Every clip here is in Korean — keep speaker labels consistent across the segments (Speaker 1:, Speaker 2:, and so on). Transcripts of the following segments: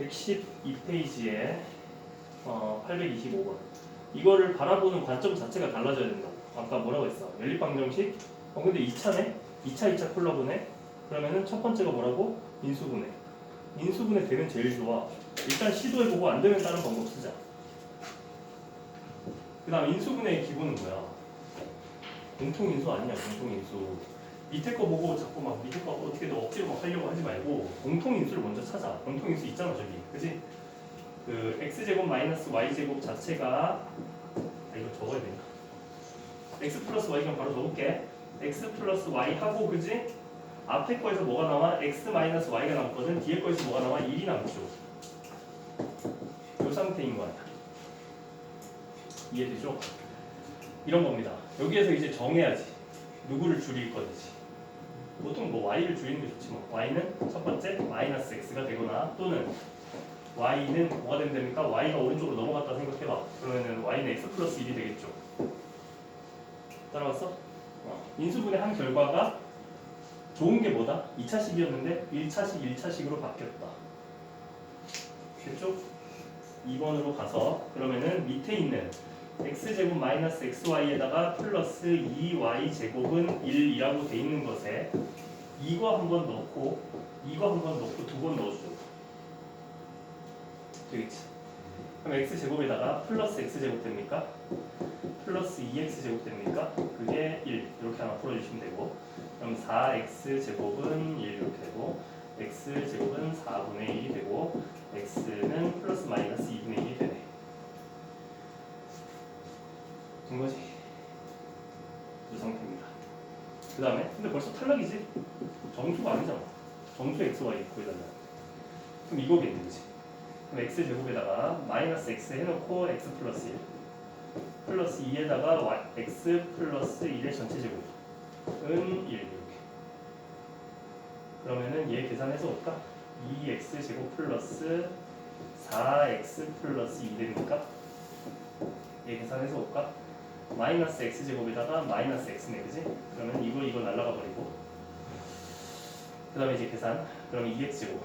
Speaker 1: 112페이지에 어, 825번. 이거를 바라보는 관점 자체가 달라져야 된다고. 아까 뭐라고 했어? 연립방정식? 어 근데 2차네? 2차 2차 콜라보네? 그러면은 첫 번째가 뭐라고? 인수분해. 인수분해 되면 제일 좋아. 일단 시도해보고 안 되면 다른 방법 쓰자. 그 다음 인수분해의 기본은 뭐야? 공통인수 아니냐 공통인수. 밑에 거 보고 자꾸 막 밑에 거 어떻게든 억지로 막 하려고 하지 말고 공통 인수를 먼저 찾아. 공통 인수 있잖아 저기. 그지? 그 x제곱 마이너스 y제곱 자체가 아 이거 적어야 되나? x 플러스 y 그냥 바로 적을게. x 플러스 y 하고 그지? 앞에 거에서 뭐가 나와? x 마이너스 y가 남거든. 뒤에 거에서 뭐가 나와? 1이 남죠. 이 상태인 거 아니야. 이해되죠? 이런 겁니다. 여기에서 이제 정해야지. 누구를 줄일 건지. 보통 뭐 y를 줄이는 게 좋지 뭐. y는 첫 번째 마이너스 x가 되거나 또는 y는 뭐가 되면 됩니까? y가 오른쪽으로 넘어갔다 생각해봐. 그러면은 y는 x 플러스 1이 되겠죠. 따라왔어? 어. 인수분해 한 결과가 좋은 게 뭐다? 2차식이었는데 1차식, 1차식으로 바뀌었다. 됐죠? 2번으로 가서 그러면은 밑에 있는 x제곱 마이너스 xy에다가 플러스 2y 제곱은 1이라고 돼 있는 것에 이거 한 번 넣고 이거 한 번 넣고 두 번 넣어줘. 되겠지? 그럼 x 제곱에다가 플러스 x 제곱 됩니까? 플러스 2x 제곱 됩니까? 그게 1 이렇게 하나 풀어주시면 되고 그럼 4x 제곱은 1 이렇게 되고 x 제곱은 4분의 1이 되고 x는 플러스 마이너스 2분의 1이 되네. 된 거지? 이 상태입니다. 그 다음에 근데 벌써 탈락이지? 정수가 아니잖아. 정수 x, y 구해달라. 그럼 이거겠는지. 그럼 x 제곱에다가 마이너스 x 해놓고 x 플러스 1 플러스 2에다가 y, x 플러스 1의 전체 제곱은 1 이렇게. 그러면은 얘 계산해서 올까? 2x 제곱 플러스 4x 플러스 2 됩니까? 얘 계산해서 올까? 마이너스 x 제곱에다가 마이너스 x네 그지? 그러면 이거 이거 날라가 버리고. 그 다음에 이제 계산. 그러면 2x 제곱.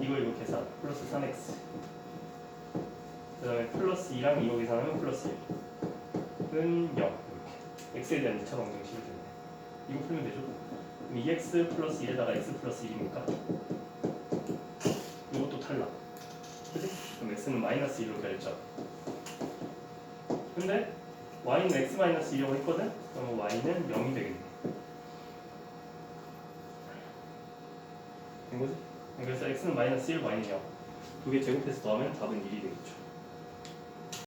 Speaker 1: 이거 이거 계산. 플러스 3x 그 다음에 플러스 2랑 이거 계산하면 플러스 1은 0 이렇게. x에 대한 2차 방정식이 되네. 이거 풀면 되죠? 그럼 2x 플러스 1에다가 x 플러스 1입니까? 이것도 탈락. 그지? 그럼 x는 마이너스 1로 결정 근데 y는 x 마이너스 2라고 했거든? 그러면 y는 0이 되겠네 된 거지? 그래서 x는 마이너스 1, y는 0 두 개 제곱해서 더하면 답은 1이 되겠죠